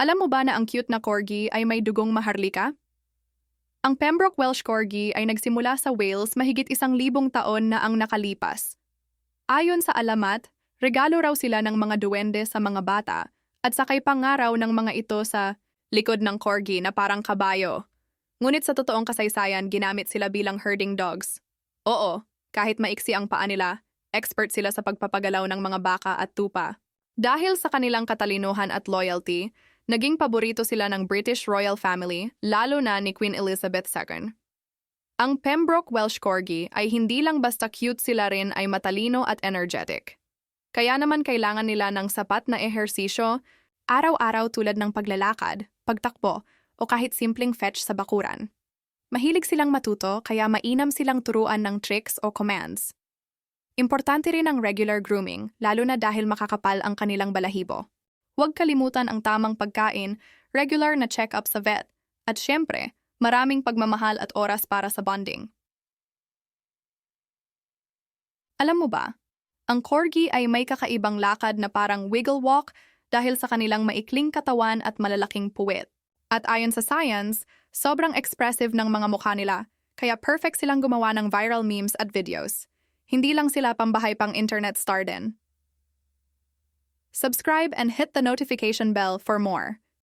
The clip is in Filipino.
Alam mo ba na ang cute na corgi ay may dugong maharlika? Ang Pembroke Welsh Corgi ay nagsimula sa Wales mahigit isang libong taon na ang nakalipas. Ayon sa alamat, regalo raw sila ng mga duwende sa mga bata at sakay pangaraw ng mga ito sa likod ng corgi na parang kabayo. Ngunit sa totoong kasaysayan, ginamit sila bilang herding dogs. Oo, kahit maiksi ang paa nila, expert sila sa pagpapagalaw ng mga baka at tupa. Dahil sa kanilang katalinuhan at loyalty, naging paborito sila ng British royal family, lalo na ni Queen Elizabeth II. Ang Pembroke Welsh Corgi ay hindi lang basta cute sila rin ay matalino at energetic. Kaya naman kailangan nila ng sapat na ehersisyo, araw-araw tulad ng paglalakad, pagtakbo, o kahit simpleng fetch sa bakuran. Mahilig silang matuto kaya mainam silang turuan ng tricks o commands. Importante rin ang regular grooming, lalo na dahil makakapal ang kanilang balahibo. Huwag kalimutan ang tamang pagkain, regular na check-up sa vet, at syempre, maraming pagmamahal at oras para sa bonding. Alam mo ba, ang corgi ay may kakaibang lakad na parang wiggle walk dahil sa kanilang maikling katawan at malalaking puwet. At ayon sa science, sobrang expressive ng mga mukha nila, kaya perfect silang gumawa ng viral memes at videos. Hindi lang sila pambahay pang internet star din. Subscribe and hit the notification bell for more.